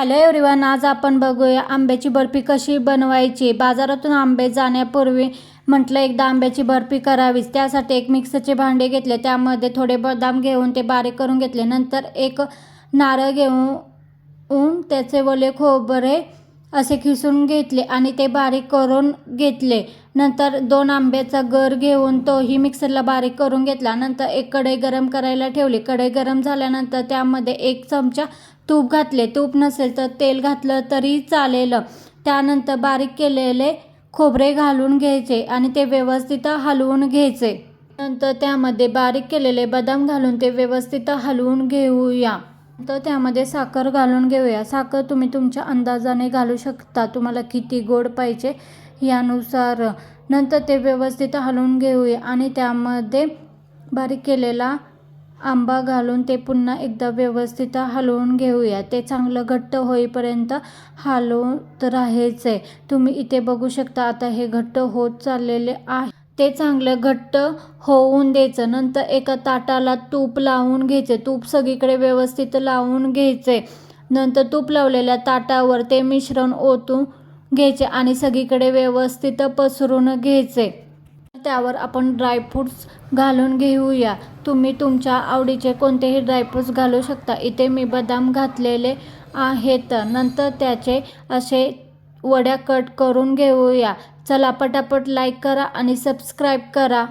Hello everyone आज आपण बघूया आंब्याची बर्फी कशी बनवायची. बाजारातून आंबे जाण्यापूर्वी म्हटलं एकदा आंब्याची बर्फी करावीच. त्यासाठी एक मिक्सरचे भांडे घेतले त्यामध्ये थोडे बदाम घेऊन ते बारीक करून घेतले. नंतर एक नारळ घेऊन त्याचे वले खोबरे असे खिसून घेतले आणि ते बारीक करून घेतले. नंतर दोन आंब्याचा गर घेऊन तोही मिक्सरला बारीक करून घेतला. नंतर एक कढई गरम करायला ठेवली. कढई गरम झाल्यानंतर त्यामध्ये एक चमचा तूप घातले. तूप नसेल तर तेल घातलं तरी चालेल. त्यानंतर बारीक केलेले खोबरे घालून घ्यायचे आणि ते व्यवस्थित हलवून घ्यायचे. नंतर त्यामध्ये बारीक केलेले बदाम घालून ते व्यवस्थित हलवून घेऊया. तर त्यामध्ये साखर घालून घेऊया. साखर तुम्ही तुमच्या अंदाजाने घालू शकता. तुम्हाला किती गोड पाहिजे यानुसार. नंतर ते व्यवस्थित हलवून घेऊया आणि त्यामध्ये बारीक केलेला आंबा घालून ते पुन्हा एकदा व्यवस्थित हलवून घेऊया. ते चांगलं घट्ट होईपर्यंत हलवत राहायचे तुम्ही इथे बघू शकता आता हे घट्ट होत चाललेले आहे. ते चांगलं घट्ट होऊन द्यायचं. नंतर एका ताटाला तूप लावून घ्यायचे. तूप सगळीकडे व्यवस्थित लावून घ्यायचे नंतर तूप लावलेल्या ताटावर ते मिश्रण ओतून घ्यायचे आणि सगळीकडे व्यवस्थित पसरून घ्यायचे त्यावर आपण ड्रायफ्रूट्स घालून घेऊया. तुम्ही तुमच्या आवडीचे कोणतेही ड्रायफ्रूट्स घालू शकता. इथे मी बदाम घातलेले आहेत. नंतर त्याचे असे वड्या कट करून घेऊया. चला पटापट लाईक करा आणि सबस्क्राईब करा.